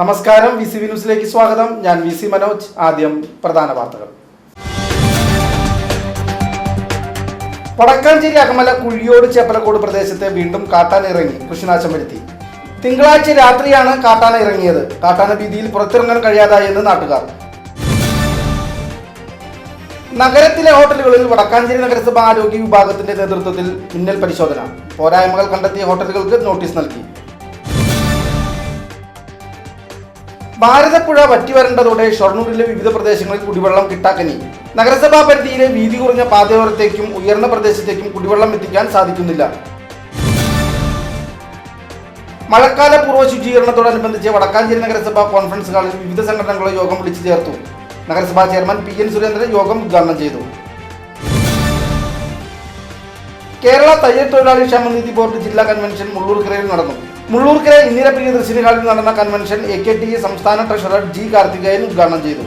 നമസ്കാരം V C V ന്യൂസിലേക്ക് സ്വാഗതം. ഞാൻ വി സി മനോജ്. ആദ്യം പ്രധാന വാർത്തകൾ. വടക്കാഞ്ചേരി അകമല കുഴിയോട് ചേപ്പലക്കോട് പ്രദേശത്തെ വീണ്ടും കാട്ടാന ഇറങ്ങി. കൃഷിനാശം വരുത്തി. തിങ്കളാഴ്ച രാത്രിയാണ് കാട്ടാന ഇറങ്ങിയത്. കാട്ടാന ഭീതിയിൽ പുറത്തിറങ്ങാൻ കഴിയാതായെന്ന് നാട്ടുകാർ. നഗരത്തിലെ ഹോട്ടലുകളിൽ വടക്കാഞ്ചേരി നഗരസഭ ആരോഗ്യ വിഭാഗത്തിന്റെ നേതൃത്വത്തിൽ മിന്നൽ പരിശോധന. പോരായ്മകൾ കണ്ടെത്തിയ ഹോട്ടലുകൾക്ക് നോട്ടീസ് നൽകി. ഭാരതപ്പുഴ വറ്റിവരണ്ടതോടെ ഷൊർണൂരിലെ വിവിധ പ്രദേശങ്ങളിൽ കുടിവെള്ളം കിട്ടാക്കനി. നഗരസഭാ പരിധിയിലെ വീതി കുറഞ്ഞ പാതയോരത്തേക്കും ഉയർന്ന പ്രദേശത്തേക്കും കുടിവെള്ളം എത്തിക്കാൻ സാധിക്കുന്നില്ല. മഴക്കാല പൂർവ ശുചീകരണത്തോടനുബന്ധിച്ച് വടക്കാഞ്ചേരി നഗരസഭ കോൺഫറൻസ് ഹാളിൽ വിവിധ സംഘടനകളുടെ യോഗം വിളിച്ചു ചേർത്തു. നഗരസഭാ ചെയർമാൻ പി എൻ സുരേന്ദ്രൻ യോഗം ഉദ്ഘാടനം ചെയ്തു. കേരള തയ്യൽ തൊഴിലാളി ക്ഷേമനിധി ബോർഡ് ജില്ലാ കൺവെൻഷൻ മുള്ളൂർക്കരയിൽ നടന്നു. മുള്ളൂർക്കര ഇന്ദിര പ്രിയദർശിനി നടന്ന കൺവെൻഷൻ എ കെ ടി സംസ്ഥാന ട്രഷറർ ജി കാർത്തികേയൻ ഉദ്ഘാടനം ചെയ്തു.